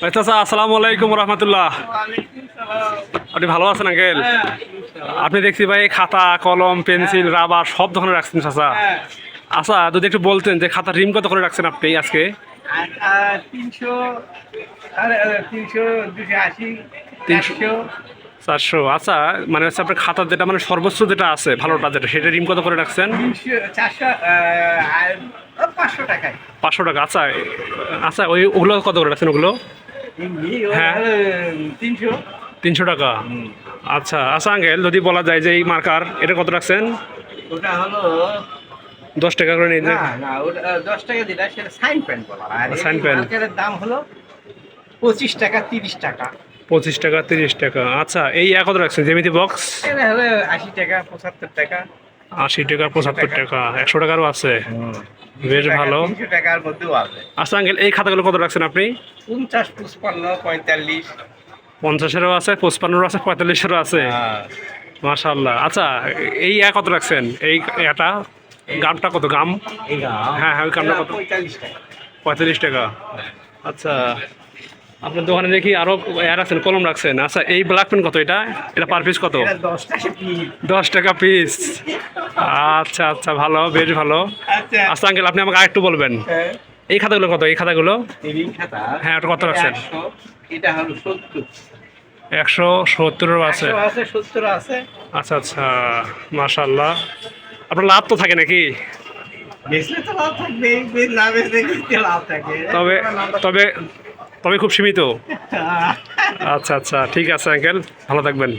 চাচা আসসালামু আলাইকুম রহমতুল্লাহ। আপনি ভালো আছেন আঙ্কেল? আপনি দেখছি ভাই খাতা কলম পেন্সিল রাবার সব ধরনের রাখছেন চাচা। আচ্ছা যদি একটু বলতেন যে খাতা রিম কত করে রাখছেন আপনি আজকে? চারশো। আচ্ছা মানে হচ্ছে আপনার খাতার যেটা মানে সর্বোচ্চ যেটা আছে ভালোটা যেটা সেটা রিম কত করে রাখছেন? পাঁচশো টাকা আচ্ছা আচ্ছা ওই ওগুলো কত করে রাখছেন ওগুলো। তিনশো। তিনশো টাকা। আচ্ছা আচ্ছা আঙ্কেল যদি বলা যায় যে এই মার্কার এটা কত রাখছেন? ওটা হলো দশ টাকা করে নিয়ে না না ওটা দশ টাকা যেটা সেটা সাইন প্যান্ট বলা হয়। pen। মার্কারের দাম হলো পঁচিশ টাকা তিরিশ টাকা। পঁচিশ টাকা তিরিশ টাকা। আচ্ছা এই এক কত রাখছেন? Geometry box? আশি টাকা পঁচাত্তর টাকা। আশি টাকা পঁচাত্তর টাকা একশো টাকারও আছে। বেশ ভালো। তিনশো টাকার মধ্যেও আছে। আচ্ছা আঙ্কেল এই খাতাগুলো কত রাখছেন আপনি? পঞ্চাশ পঁচপান্ন পঁয়তাল্লিশ। পঞ্চাশেরও আছে পঁচপান্নেরও আছে পঁয়তাল্লিশেরও আছে। হ্যাঁ। মাশাল্লাহ আচ্ছা এই এক কত রাখছেন? এই এটা? গামটা কত? গাম? হ্যাঁ, হ্যাঁ, ওই গামটা কত? পঁয়তাল্লিশ টাকা। পঁয়তাল্লিশ টাকা। আচ্ছা। আপনার দোকানে দেখি আরও এয়ার রাখছেন কলম রাখছেন। আচ্ছা এই ব্ল্যাক পেন কত এটা? এটা পার পিস কত? দশ টাকা পিস আচ্ছা আচ্ছা ভালো বেশ ভালো। আচ্ছা। আচ্ছা আঙ্কেল আপনি আমাকে আরেকটু বলবেন। হ্যাঁ, এই খাতাগুলো কত? এই খাতাগুলো? হ্যাঁ, ওটা কত রাখছেন? একশো, এটা হলো সত্তর। একশো সত্তরেরও আছে। আচ্ছা আচ্ছা মাশাল্লাহ আপনার লাভ তো থাকে নাকি? তবে তবে তবে খুব সীমিত। আচ্ছা আচ্ছা ঠিক আছে আঙ্কেল। ভালো থাকবেন।